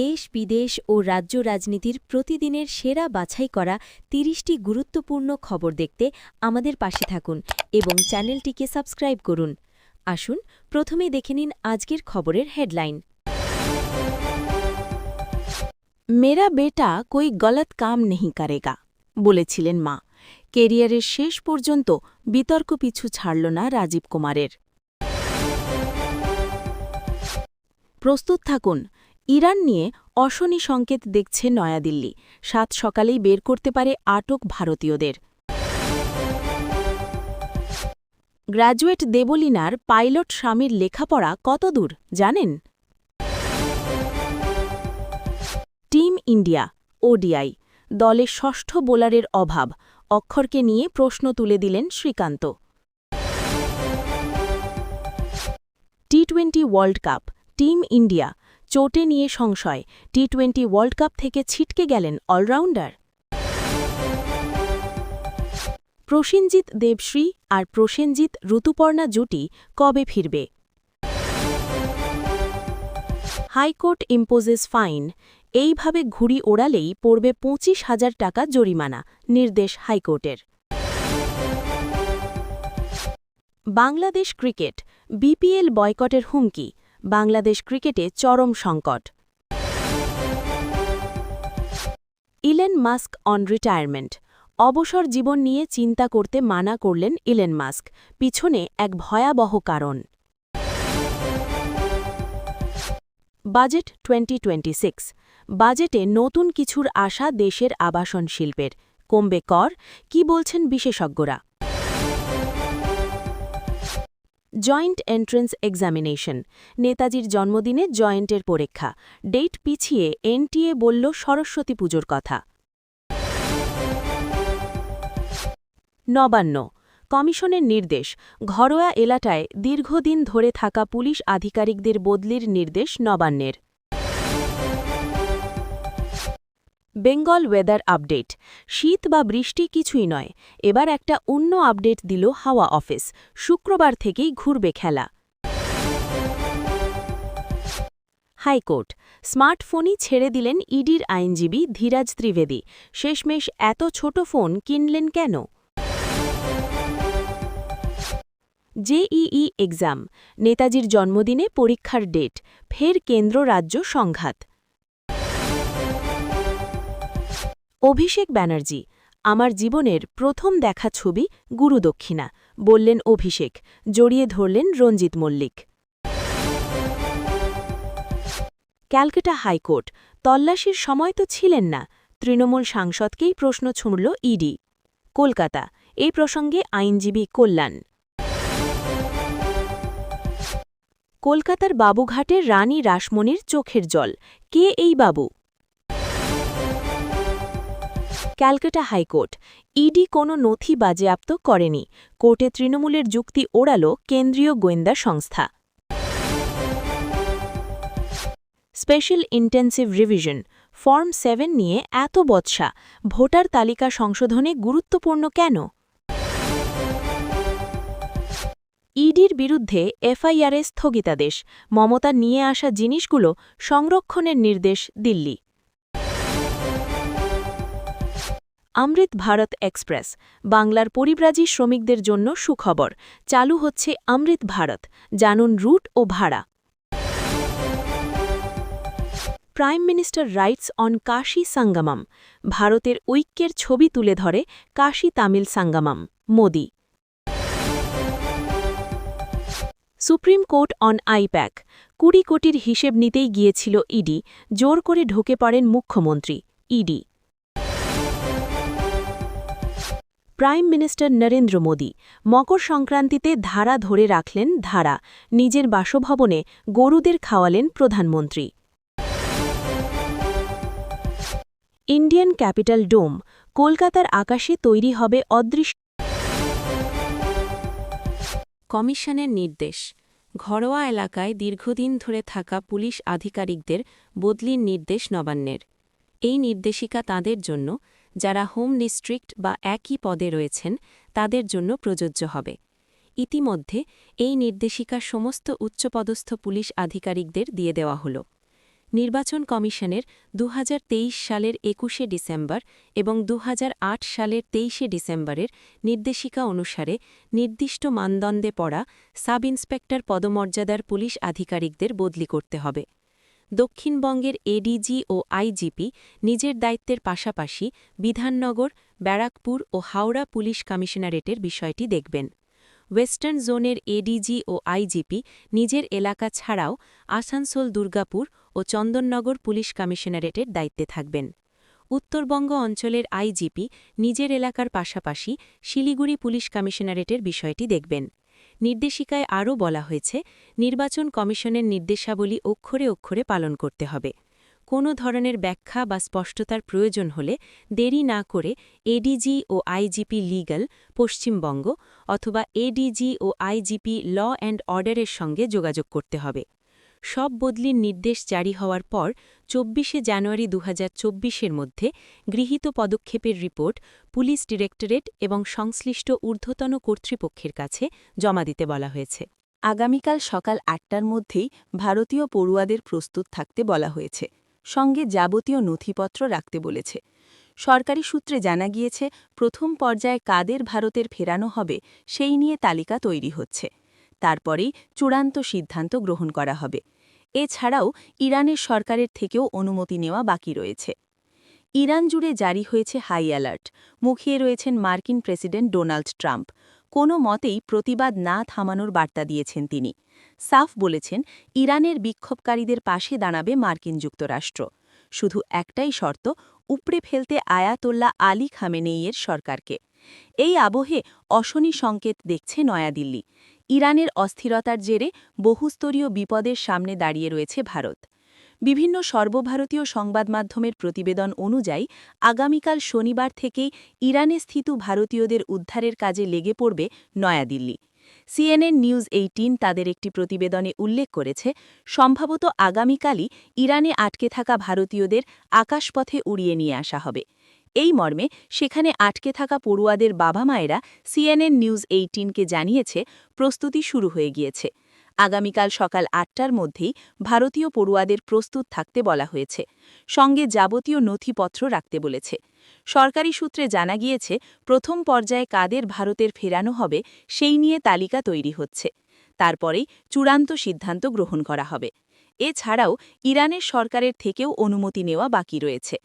দেশ, বিদেশ ও রাজ্য রাজনীতির প্রতিদিনের সেরা বাছাই করা তিরিশটি গুরুত্বপূর্ণ খবর দেখতে আমাদের পাশে থাকুন এবং চ্যানেলটিকে সাবস্ক্রাইব করুন। আসুন প্রথমে দেখে নিন আজকের খবরের হেডলাইন। মেরা বেটা কই গলত কাম নেহি করেগা বলেছিলেন মা। কেরিয়ারের শেষ পর্যন্ত বিতর্ক পিছু ছাড়ল না রাজীব কুমারের। প্রস্তুত থাকুন ইরান নিয়ে অশনি সংকেত দেখছে নয়াদিল্লি। সাত সকালেই বের করতে পারে আটক ভারতীয়দের। গ্র্যাজুয়েট দেবলিনার পাইলট স্বামীর লেখাপড়া কতদূর জানেন? টিম ইন্ডিয়া, ওডিআই দলে ষষ্ঠ বোলারের অভাব, অক্ষরকে নিয়ে প্রশ্ন তুলে দিলেন Srikanth. T twenty world cup, team India চোটে নিয়ে সংশয়। টি টোয়েন্টি ওয়ার্ল্ড কাপ থেকে ছিটকে গেলেন অলরাউন্ডার প্রসেনজিৎ দেবশ্রী আর প্রসেনজিৎ ঋতুপর্ণা জুটি কবে ফিরবে? হাইকোর্ট ইম্পোজেস ফাইন এইভাবে ঘুড়ি ওড়ালেই পড়বে পঁচিশ হাজার টাকা জরিমানা, নির্দেশ হাইকোর্টের। বাংলাদেশ ক্রিকেট, বিপিএল বয়কটের হুমকি বাংলাদেশ ক্রিকেটে চরম সংকট। Elon Musk on retirement. অবসর জীবন নিয়ে চিন্তা করতে মানা করলেন ইলেন মাস্ক। পিছনে এক ভয়াবহ কারণ। বাজেট টোয়েন্টি বাজেটে নতুন কিছুর আশা দেশের আবাসন শিল্পের। কমবে কর, কি বলছেন বিশেষজ্ঞরা? Joint entrance examination. নেতাজির জন্মদিনে জয়েন্টের পরীক্ষা। ডেট পিছিয়ে এনটিএ বলল সরস্বতী পুজোর কথা। নবান্ন। কমিশনের নির্দেশ। ঘরোয়া এলাটায় দীর্ঘদিন ধরে থাকা পুলিশ আধিকারিকদের বদলির নির্দেশ নবান্নের। বেঙ্গল ওয়েদার আপডেট শীত বা বৃষ্টি কিছুই নয়, এবার একটা অন্য আপডেট দিল হাওয়া অফিস শুক্রবার থেকেই ঘুরবে খেলা। হাইকোর্ট, স্মার্টফোনই ছেড়ে দিলেন ইডির আইনজীবী ধীরাজ ত্রিবেদী, শেষমেশ এত ছোট ফোন কিনলেন কেন? জেইই এক্সাম নেতাজির জন্মদিনে পরীক্ষার ডেট ফের কেন্দ্র রাজ্য সংঘাত। অভিষেক ব্যানার্জি, আমার জীবনের প্রথম দেখা ছবি গুরুদক্ষিণা বললেন অভিষেক, জড়িয়ে ধরলেন রঞ্জিত মল্লিক। ক্যালকাটা হাইকোর্ট, তল্লাশির সময় তো ছিলেন না, তৃণমূল সাংসদকেই প্রশ্ন ছুঁড়ল ইডি। কলকাতা এই প্রসঙ্গে আইনজীবী কল্যাণ। কলকাতার বাবুঘাটের রানী রাসমণির চোখের জল, কে এই বাবু? ক্যালকাটা হাইকোর্ট। ইডি কোনো নথি বাজেয়াপ্ত করেনি। কোর্টে তৃণমূলের যুক্তি ওড়াল কেন্দ্রীয় গোয়েন্দা সংস্থা। Special intensive revision. Form seven নিয়ে এত বৎসা। ভোটার তালিকা সংশোধনে গুরুত্বপূর্ণ কেন? ইডির বিরুদ্ধে এফআইআরে স্থগিতাদেশ। মমতা নিয়ে আসা জিনিসগুলো সংরক্ষণের নির্দেশ দিল্লি। অমৃত ভারত এক্সপ্রেস, বাংলার পরিব্রাজী শ্রমিকদের জন্য সুখবর। চালু হচ্ছে অমৃত ভারত, জানুন রুট ও ভাড়া। Prime minister writes on Kashi Sangamam, ভারতের ঐক্যের ছবি তুলে ধরে Kashi Tamil Sangamam, Modi. Supreme court on IPAC, কুড়ি কোটির হিসেব নিতেই গিয়েছিল ইডি, জোর করে ঢুকে পড়েন মুখ্যমন্ত্রী, ED. Prime minister Narendra Modi মকর সংক্রান্তিতে ধারা ধরে রাখলেন ধারা। নিজের বাসভবনে গরুদের খাওয়ালেন প্রধানমন্ত্রী। ইন্ডিয়ান ক্যাপিটাল ডোম কলকাতার আকাশে তৈরি হবে অদৃশ্য। কমিশনের নির্দেশ, ঘরোয়া এলাকায় দীর্ঘদিন ধরে থাকা পুলিশ আধিকারিকদের বদলির নির্দেশ নবান্নের। এই নির্দেশিকা তাদের জন্য যারা হোম ডিস্ট্রিক্ট বা একই পদে রয়েছেন, তাদের জন্য প্রযোজ্য হবে। ইতিমধ্যে এই নির্দেশিকা সমস্ত উচ্চপদস্থ পুলিশ আধিকারিকদের দিয়ে দেওয়া হল। নির্বাচন কমিশনের দু হাজার তেইশ সালের একুশে ডিসেম্বর এবং দু হাজার আট সালের তেইশে ডিসেম্বরের নির্দেশিকা অনুসারে নির্দিষ্ট মানদণ্ডে পড়া সাব ইন্সপেক্টর পদমর্যাদার পুলিশ আধিকারিকদের বদলি করতে হবে। দক্ষিণবঙ্গের এডিজি ও আইজিপি নিজের দায়িত্বের পাশাপাশি বিধাননগর, ব্যারাকপুর ও হাওড়া পুলিশ কমিশনারেটের বিষয়টি দেখবেন। ওয়েস্টার্ন জোনের এডিজি ও আইজিপি নিজের এলাকা ছাড়াও আসানসোল, দুর্গাপুর ও চন্দননগর পুলিশ কমিশনারেটের দায়িত্বে থাকবেন। উত্তরবঙ্গ অঞ্চলের আইজিপি নিজের এলাকার পাশাপাশি শিলিগুড়ি পুলিশ কমিশনারেটের বিষয়টি দেখবেন। নির্দেশিকায় আরও বলা হয়েছে, নির্বাচন কমিশনের নির্দেশাবলী অক্ষরে অক্ষরে পালন করতে হবে। কোনো ধরনের ব্যাখ্যা বা স্পষ্টতার প্রয়োজন হলে দেরি না করে এডিজি ও আইজিপি লিগ্যাল পশ্চিমবঙ্গ, অথবা এডিজি ও আইজিপি ল অ্যান্ড অর্ডারের সঙ্গে যোগাযোগ করতে হবে। সব বদলির নির্দেশ জারি হওয়ার পর চব্বিশে জানুয়ারি দু এর মধ্যে গৃহীত পদক্ষেপের রিপোর্ট পুলিশ ডিরেক্টরেট এবং সংশ্লিষ্ট ঊর্ধ্বতন কর্তৃপক্ষের কাছে জমা দিতে বলা হয়েছে। আগামীকাল সকাল আটটার মধ্যেই ভারতীয় পড়ুয়াদের প্রস্তুত থাকতে বলা হয়েছে। সঙ্গে যাবতীয় নথিপত্র রাখতে বলেছে। সরকারি সূত্রে জানা গিয়েছে, প্রথম পর্যায়ে কাদের ভারতের ফেরানো হবে সেই নিয়ে তালিকা তৈরি হচ্ছে। তারপরেই চূড়ান্ত সিদ্ধান্ত গ্রহণ করা হবে। এছাড়াও ইরানের সরকারের থেকেও অনুমতি নেওয়া বাকি রয়েছে। ইরান জুড়ে জারি হয়েছে হাই অ্যালার্ট। মুখিয়ে রয়েছেন মার্কিন প্রেসিডেন্ট ডোনাল্ড ট্রাম্প। কোনো মতেই প্রতিবাদ না থামানোর বার্তা দিয়েছেন তিনি। সাফ বলেছেন, ইরানের বিক্ষোভকারীদের পাশে দাঁড়াবে মার্কিন যুক্তরাষ্ট্র। শুধু একটাই শর্ত, উপড়ে ফেলতে আয়াতোল্লা আলী খামেনেইয়ের সরকারকে। এই আবহে অশনি সংকেত দেখছে নয়াদিল্লি। ইরানের অস্থিরতার জেরে বহুস্তরীয় বিপদের সামনে দাঁড়িয়ে রয়েছে ভারত। বিভিন্ন সর্বভারতীয় সংবাদ মাধ্যমের প্রতিবেদন অনুযায়ী, আগামীকাল শনিবার থেকেই ইরানে স্থিত ভারতীয়দের উদ্ধারের কাজে লেগে পড়বে নয়াদিল্লি। সিএনএন নিউজ এইটিন তাদের একটি প্রতিবেদনে উল্লেখ করেছে, সম্ভবত আগামীকালই ইরানে আটকে থাকা ভারতীয়দের আকাশপথে উড়িয়ে নিয়ে আসা হবে। এই মর্মে সেখানে আটকে থাকা পড়ুয়াদের বাবা মায়েরা সিএনএন নিউজ এইটিনকে জানিয়েছে, প্রস্তুতি শুরু হয়ে গিয়েছে। আগামীকাল সকাল আটটার মধ্যেই ভারতীয় পড়ুয়াদের প্রস্তুত থাকতে বলা হয়েছে। সঙ্গে যাবতীয় নথিপত্র রাখতে বলেছে। সরকারি সূত্রে জানা গিয়েছে, প্রথম পর্যায়ে কাদের ভারতের ফেরানো হবে সেই নিয়ে তালিকা তৈরি হচ্ছে। তারপরেই চূড়ান্ত সিদ্ধান্ত গ্রহণ করা হবে। এছাড়াও ইরানের সরকারের থেকেও অনুমতি নেওয়া বাকি রয়েছে।